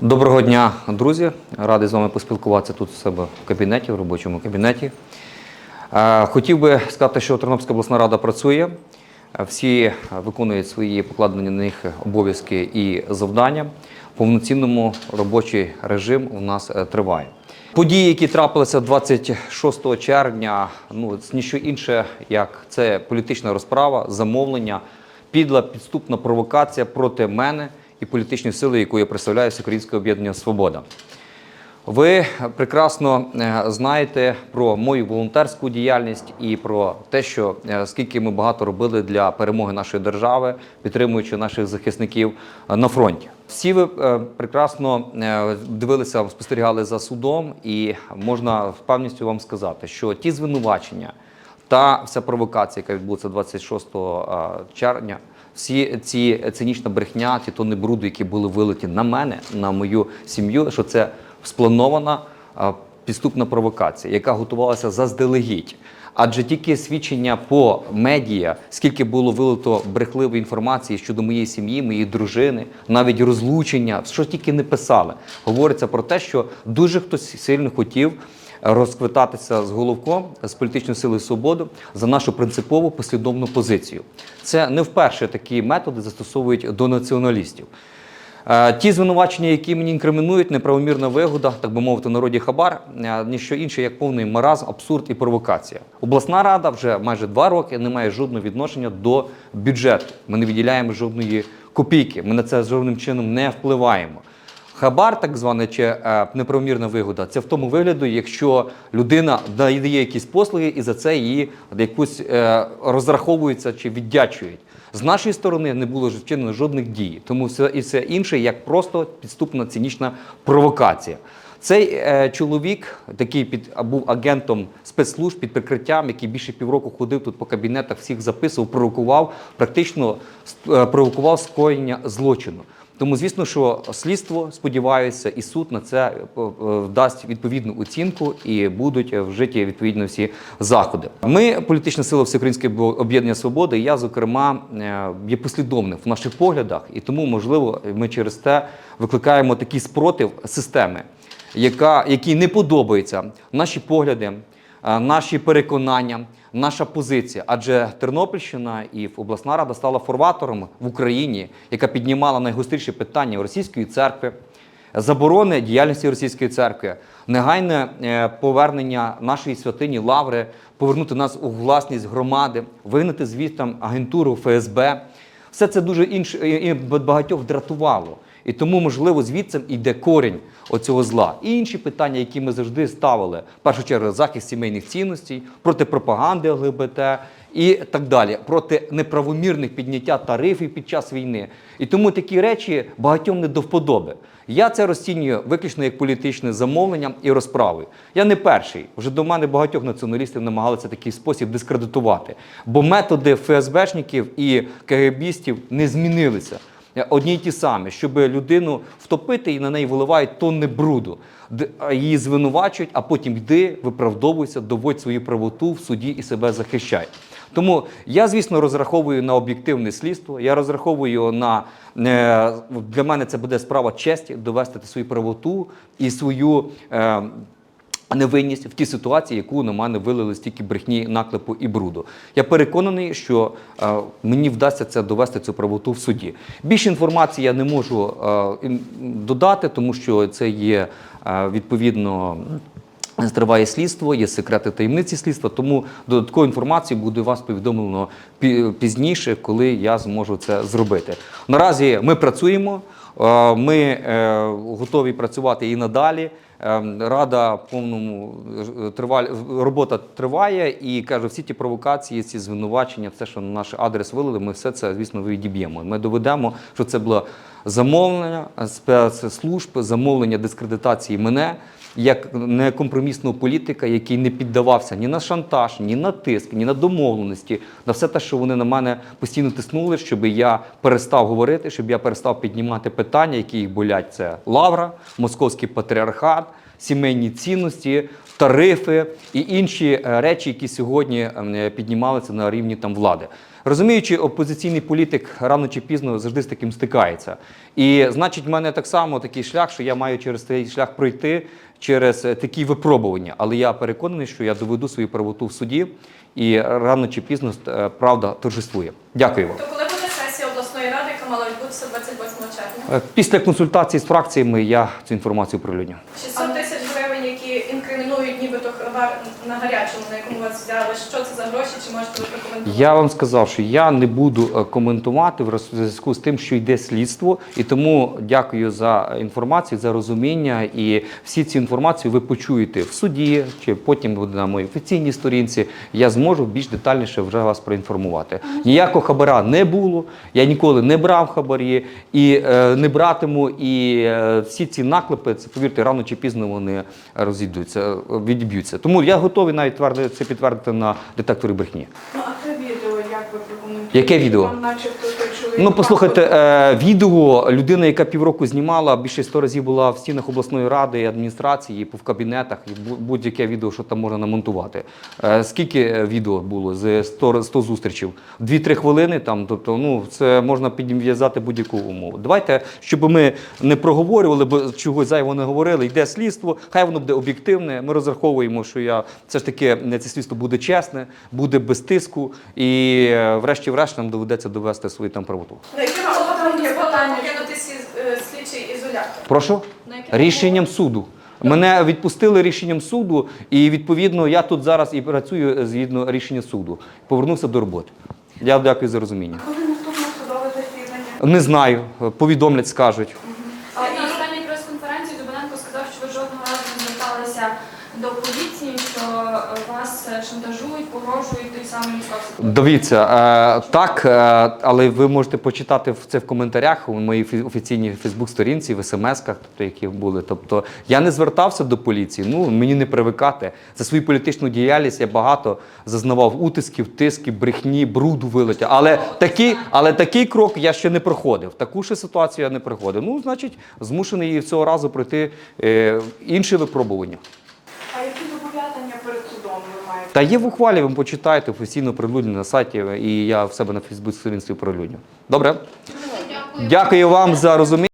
Доброго дня, друзі. Радий з вами поспілкуватися тут у себе в кабінеті, в робочому кабінеті. Е, Хотів би сказати, що Тернопільська обласна рада працює. Всі виконують свої покладені на них обов'язки і завдання. Повноцінному робочий режим у нас е, триває. Події, які трапилися 26 червня, ну це ніщо інше, як це політична розправа, замовлення, підла підступна провокація проти мене і політичної сили, яку я представляю, Всеукраїнське об'єднання Свобода. Ви прекрасно е, знаєте про мою волонтерську діяльність і про те, що е, скільки ми багато робили для перемоги нашої держави, підтримуючи наших захисників е, на фронті. Всі ви прекрасно дивилися, спостерігали за судом, і можна з певністю вам сказати, що ті звинувачення та вся провокація, яка відбулася 26 е, червня, всі ці цинічна брехня, ті тони бруду, які були вилиті на мене, на мою сім'ю, що це спланована а, підступна провокація, яка готувалася заздалегідь. Адже тільки свідчення по медіа, скільки було вилито брехливої інформації щодо моєї сім'ї, моєї дружини, навіть розлучення, що тільки не писали, говориться про те, що дуже хтось сильно хотів розквитатися з головком з політичної сили свободу за нашу принципову послідовну позицію. Це не вперше такі методи застосовують до націоналістів. Е, Ті звинувачення, які мені інкримінують, неправомірна вигода, так би мовити, народі хабар, е, ніщо інше, як повний маразм, абсурд і провокація. Обласна рада вже майже два роки не має жодного відношення до бюджету. Ми не виділяємо жодної копійки. Ми на це жодним чином не впливаємо. Хабар, так званий, чи е, неправомірна вигода, це в тому вигляду, якщо людина дає якісь послуги і за це її якусь е, розраховується чи віддячують. З нашої сторони не було вчинено жодних дій, тому все і все інше як просто підступна цинічна провокація. Цей е, чоловік, такий під був агентом спецслужб під прикриттям, який більше півроку ходив тут по кабінетах, всіх записував, провокував, практично е, провокував скоєння злочину. Тому, звісно, що слідство, сподіваюся, і суд на це е, е, дасть відповідну оцінку і будуть вжиті відповідно всі заходи. Ми, політична сила Всеукраїнське об'єднання свободи, я, зокрема, е, є послідовним в наших поглядах, і тому, можливо, ми через те викликаємо такий спротив системи, яка, якій не подобаються наші погляди, наші переконання, наша позиція. Адже Тернопільщина і обласна рада стала форватором в Україні, яка піднімала найгостріші питання російської церкви, заборони діяльності російської церкви, негайне е, повернення нашої святині Лаври, повернути нас у власність громади, вигнати звідти агентуру ФСБ. Все це дуже інш... і- і багатьох дратувало. І тому, можливо, звідси йде корінь оцього зла. І інші питання, які ми завжди ставили, в першу чергу, захист сімейних цінностей, проти пропаганди ЛГБТ і так далі, проти неправомірних підняття тарифів під час війни. І тому такі речі багатьом не до вподоби. Я це розцінюю виключно як політичне замовлення і розправи. Я не перший. Вже до мене багатьох націоналістів намагалися такий спосіб дискредитувати. Бо методи ФСБшників і КГБістів не змінилися. Одні й ті самі, щоб людину втопити і на неї виливають тонни бруду, її звинувачують, а потім йди, виправдовуйся, доводь свою правоту в суді і себе захищай. Тому я, звісно, розраховую на об'єктивне слідство. Я розраховую на е, для мене це буде справа честі довести свою правоту і свою. Невинність в тій ситуації, яку на мене вилили стільки брехні, наклепу і бруду. Я переконаний, що е, мені вдасться це довести цю правоту в суді. Більше інформації я не можу е, додати, тому що це є е, відповідно. Триває слідство, є секрети таємниці слідства, тому додаткову інформацію буде вас повідомлено пізніше, коли я зможу це зробити. Наразі ми працюємо, е, ми е, готові працювати і надалі. Е, Рада повному е, триваль... робота триває і каже, всі ті провокації, ці звинувачення, все, що на наш адрес вилили, ми все це, звісно, відіб'ємо. Ми доведемо, що це було замовлення спецслужб, замовлення дискредитації мене як некомпромісного політика, який не піддавався ні на шантаж, ні на тиск, ні на домовленості, на все те, що вони на мене постійно тиснули, щоб я перестав говорити, щоб я перестав піднімати питання, які їх болять. Це лавра, московський патріархат, сімейні цінності, тарифи і інші е, речі, які сьогодні е, піднімалися на рівні там влади. Розуміючи, опозиційний політик рано чи пізно завжди з таким стикається. І значить, в мене так само такий шлях, що я маю через цей шлях пройти через е, такі випробування. Але я переконаний, що я доведу свою правоту в суді, і рано чи пізно е, правда торжествує. Дякую вам. То коли буде сесія обласної ради, яка мала відбутися 28 червня? Е, Після консультації з фракціями я цю інформацію прилюдню. 600 тисяч гривень, які інкримінують нібито на гарячому, взяли. Що це за гроші? Чи можете ви прокоментувати? Я вам сказав, що я не буду е, коментувати в зв'язку з тим, що йде слідство, і тому дякую за інформацію, за розуміння. І всі ці інформацію ви почуєте в суді, чи потім буде на моїй офіційній сторінці. Я зможу більш детальніше вже вас проінформувати. Ніякого хабара не було. Я ніколи не брав хабарі і е, не братиму. І е, всі ці наклепи, це повірте, рано чи пізно вони розійдуться, е, відб'ються. Тому я готовий навіть твердити це підтвердити на детектори брехні. Ну, а це відео, як ви? Яке відео? Ну, послухайте, е, відео людина, яка півроку знімала, більше 100 разів була в стінах обласної ради і адміністрації, в кабінетах, і будь-яке відео, що там можна намонтувати. Е, скільки е, відео було з 100, 100 зустрічей? 2-3 хвилини там, тобто, ну, це можна підв'язати будь-яку умову. Давайте, щоб ми не проговорювали, бо чогось зайво не говорили, йде слідство, хай воно буде об'єктивне. Ми розраховуємо, що я все ж таки це слідство буде чесне, буде без тиску, і е, врешті-врешт нам доведеться довести свою там правоту. На основах було покинути сі- е, слідчий ізолятор? Прошу? На Рішенням суду. Мене відпустили рішенням суду, і відповідно я тут зараз і працюю згідно рішення суду. Повернувся до роботи. Я дякую за розуміння. Коли наступне судове засідання? Не знаю, повідомлять, скажуть. А на останній прес-конференції Дубиненко сказав, що ви жодного разу не зверталися до поліції, що е, вас е, шантажують, погрожують той самий Московський. Дивіться, е, так, але ви можете почитати це в коментарях у моїй фі- офіційній Фейсбук-сторінці, в смс-ках, тобто, які були. Тобто я не звертався до поліції, ну мені не привикати. За свою політичну діяльність я багато зазнавав утисків, тисків, брехні, бруду вилиття. Але такий, але такий крок я ще не проходив. Таку ще ситуацію я не проходив. Ну, значить, змушений і цього разу пройти е, інше випробування. А які зобов'язання перед судом ви маєте? Та є в ухвалі, ви почитаєте офіційно прилюдні на сайті, і я в себе на Фейсбук сторінці прилюдню. Добре? Дякую вам за розуміння.